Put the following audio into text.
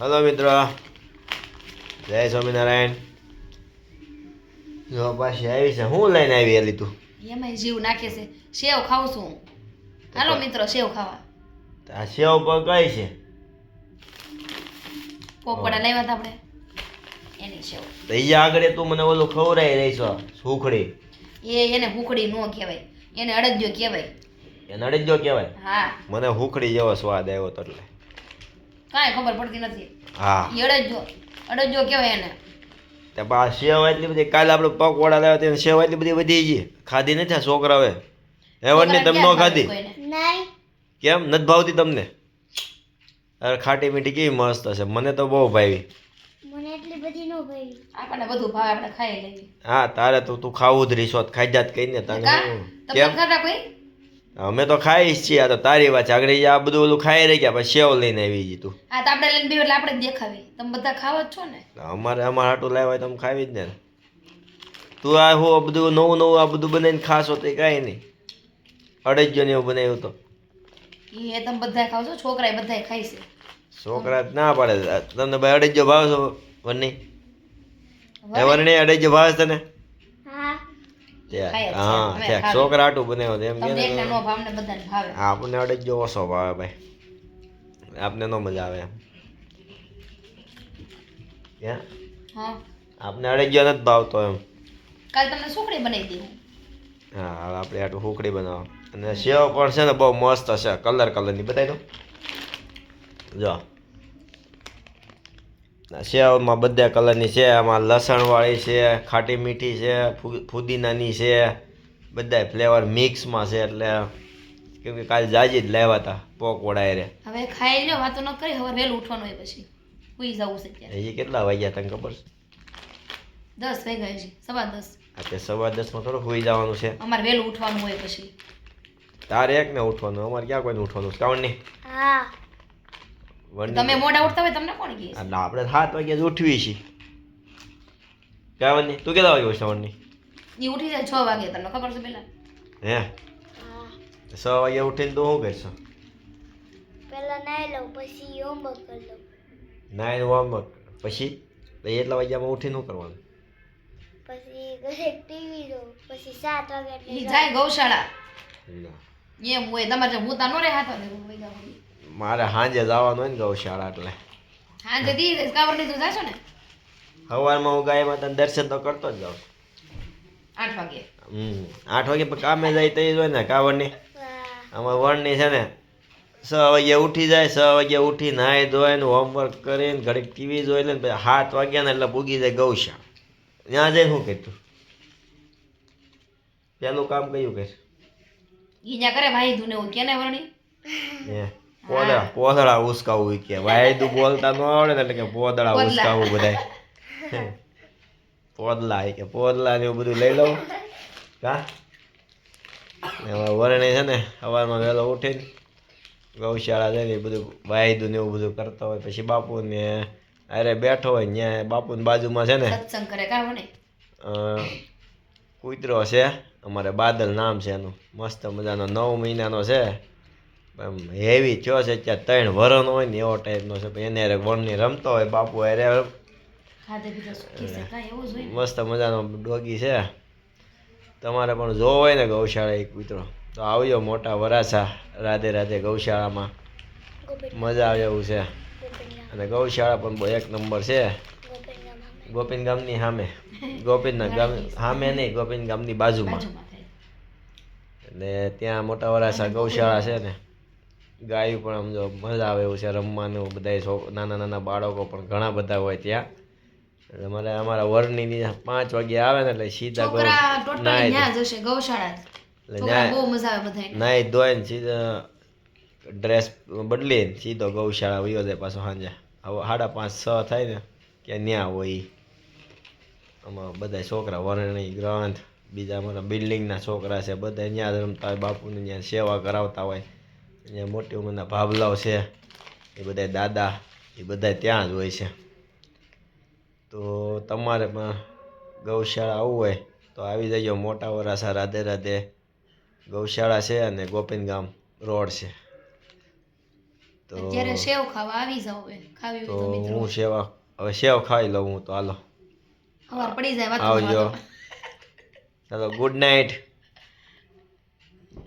Hello મિત્રો. જય સ્વામિનારાયણ. જો પાછી આવી છે હું લઈને આવી એલી તું? એમાં જીવ નાખે છે. સેવ ખાઉં છું હું. હાલો મિત્રો સેવ ખાવા. આ સેવ પર કઈ છે? પોપડા લાવ્યા હતા આપણે. એની સેવ. તો આગળ તું મને ઓલું ખવડાવી રહી છો સુખડી. એ એને હુકડી નો કહેવાય. એને અડદજો કહેવાય. એને અડજો કહેવાય? હા. મને હુખડી જેવો સ્વાદ આવ્યો તો એટલે કાંઈ ખબર પડતી નથી. હા. અડજો અડદજો કહેવાય એને. તે બા સેવ એટલી બધી કાલે આપણે પકોડા લાવ્યા તેને સેવ એટલી બધી વધી ગઈ. ખાધી નથી આ એવડની તમે ન ખાધી? કેમ? નથી ભાવતી તમને? અરે ખાટી મીઠી કેવી મસ્ત હશે. મને તો બહુ ભાવી. મને એટલી બધી ન ભાઈ આપણને બધું ભાવે આપણે ખાઈ લેવી હા તારે તો તું ખાવું જ રીસોત ખાઈ જાત કઈ ને તને કેમ? ખાતા કોઈ? અમે તો ખાઈ છીએ આ તો તારી વાત આગળ આ બધું ઓલું ખાઈ રહી ગયા પછી સેવ લઈને આવી ગઈ તું. આ તો આપણે લઈને બે એટલે આપણે દેખાવી તમે બધા ખાવા જ છો ને? અમારે અમારે હાટું લાવ્યા હોય તો ખાવી જ ને. તું આ હું આ બધું નવું નવું આ બધું બનાવીને ખાશો તો કાંઈ નહીં. અડજ્યો ને એવું બનાવ્યું તો. એ તમે બધા ખાવ છો છોકરા બધા ખાય છે. છોકરા ના પાડે. તમને ભાઈ અડજ્યો ભાવ છો વર્ણી? વરણી? અડજ્યો ભાવે છે તને. હા અમે ત્યાં છોકરા હાટું બનાવ્યો તો એમ કે આપણને અડજ્યો ઓછો ભાવે ભાઈ. આપને ન મજા આવે એમ. આપને અડજ્યો નથી ભાવતો એમ. કાલ તમને સુખડી બનાવી દીધું હા હવે આપણે આટલું હુકડી બનાવો અને સેવ પણ છે ને બહુ મસ્ત છે કલર કલરની. બતાવી દો જો. સેવમાં બધા કલરની છે આમાં લસણવાળી છે ખાટી મીઠી છે ફુદીનાની છે બધા ફ્લેવર મિક્સમાં છે એટલે કેમ કે કાલે જાજી જ લાવ્યા હતા પોક વડાય રે હવે ખાઈ લ્યો વાતો ન કરી હવે વેલ ઉઠવાનું હોય પછી. સુઈ જવું છે ત્યારે એ કેટલા વાગ્યા તને ખબર છે? દસ વાગ્યા છે સવા દસ. આ તે સવા દસમાં થોડું હોઈ જવાનું છે. અમારે વહેલું ઉઠવાનું હોય પછી. તારે એક ને ઉઠવાનું અમારે ક્યાં કોઈને ઉઠવાનું? કાઉન નહીં હા. તમે મોડા ઉઠતા હોય તમને કોણ કહે ના એટલે આપણે સાત વાગ્યા જ ઉઠવી છીએ કાવરની તું કેટલા વાગે ઉઠશે વનની? ઈ ઉઠી જાય છ વાગે તમને ખબર છે પેલા? હે? હા છ વાગે ઉઠીને તું શું કરશો? પેલા નાઈ લઉં પછી હોમવર્ક કરી લઉં. Nine homework. પછી? એટલા વાગ્યામાં ઉઠીને શું કરવાનું? પછી ઘરે ટીવી જોઉં પછી સાત વાગે જાય ગૌશાળા. એમ હોય તમારે હું તા નો રે હાથ વાગે મારે સાંજે જવાનું હોય ને ગૌશાળા એટલે. હા જતી કાવર લીધું જાશો ને? સવારમાં હું ગાય માતાને દર્શન તો કરતો જ જાઉં. આઠ વાગે. હમ આઠ વાગે પણ કામે જાય તો એ જ હોય ને કાવડની. અમારે આમાં વણની છે ને છ વાગે ઉઠી જાય છ વાગે ઉઠી નાહી ધોઈને હોમવર્ક કરીને ઘડીક ટીવી જોઈ લે પછી સાત વાગ્યા ને એટલે પૂગી જાય ગૌશા ત્યાં જઈને શું કહેતું પેલું કામ કયું કર ઈજા કરે ભાઈ ધૂને હું કેને વરણી? એ પોદળા પોદળા ઉસકાવું કે. વાયદું બોલતા ન આવડે એટલે કે પોદળા. ઉસકાવું બધાય પોદલા કે પોદલા ને એવું બધું લઈ લઉં. કા વરણી છે ને સવારમાં વહેલો ઉઠીને ગૌશાળા જઈને બધું વાયદું ને એવું બધું કરતા હોય. પછી બાપુને અરે બેઠો હોય ત્યાં બાપુની બાજુમાં છે ને કૂતરો છે. અમારે બાદલ નામ છે એનું. મસ્ત મજાનો નવ મહિનાનો છે. હેવી થયો છે ત્યાં ત્રણ વરનો હોય ને એવો ટાઈપનો છે. પછી એને વણની રમતો હોય બાપુ અરે. મસ્ત મજાનો ડોગી છે. તમારે પણ જોવો હોય ને ગૌશાળા એક કૂતરો તો આવજો મોટા વરાછા રાધે રાધે ગૌશાળામાં. મજા આવે એવું છે. અને ગૌશાળા પણ બહુ એક નંબર છે. ગોપીન ગામની સામે. ગોપીનના ગામ સામે. નહીં ગોપીન ગામની બાજુમાં. બાજુમાં એટલે ત્યાં મોટા વરાછા ગૌશાળા છે ને. ગાયું પણ આમ જો મજા આવે એવું છે રમવાનું બધા નાના નાના બાળકો પણ ઘણા બધા હોય ત્યાં. એટલે મારે અમારા વરની પાંચ વાગે આવે ને એટલે સીધા નાય જશે ગૌશાળા એટલે ન્યા બહુ મજા આવે બધાને નાહી ધોઈને સીધા ડ્રેસ બદલીને સીધો ગૌશાળા વયો જાય પાછો સાંજે. હવે સાડા પાંચ છ થાય ને કે ન્યા હોય. આમાં બધા છોકરા વરણી ગ્રંથ બીજા અમારા બિલ્ડિંગના છોકરા છે બધા ત્યાં રમતા હોય બાપુની ત્યાં સેવા કરાવતા હોય. અહીંયા મોટી ઉંમરના ભાભલાઓ છે. એ બધા દાદા એ બધા ત્યાં જ હોય છે. તો તમારે પણ ગૌશાળા આવવું હોય તો આવી જજો મોટા વરાસા રાધે રાધે. ગૌશાળા છે અને ગોપીન ગામ રોડ છે. તો સેવ ખાવા આવી જાવ ખાવી તો હું સેવા હવે સેવ ખાઈ લઉં હું તો હાલો. પડી જાય આવજો. ચાલો ગુડ નાઇટ.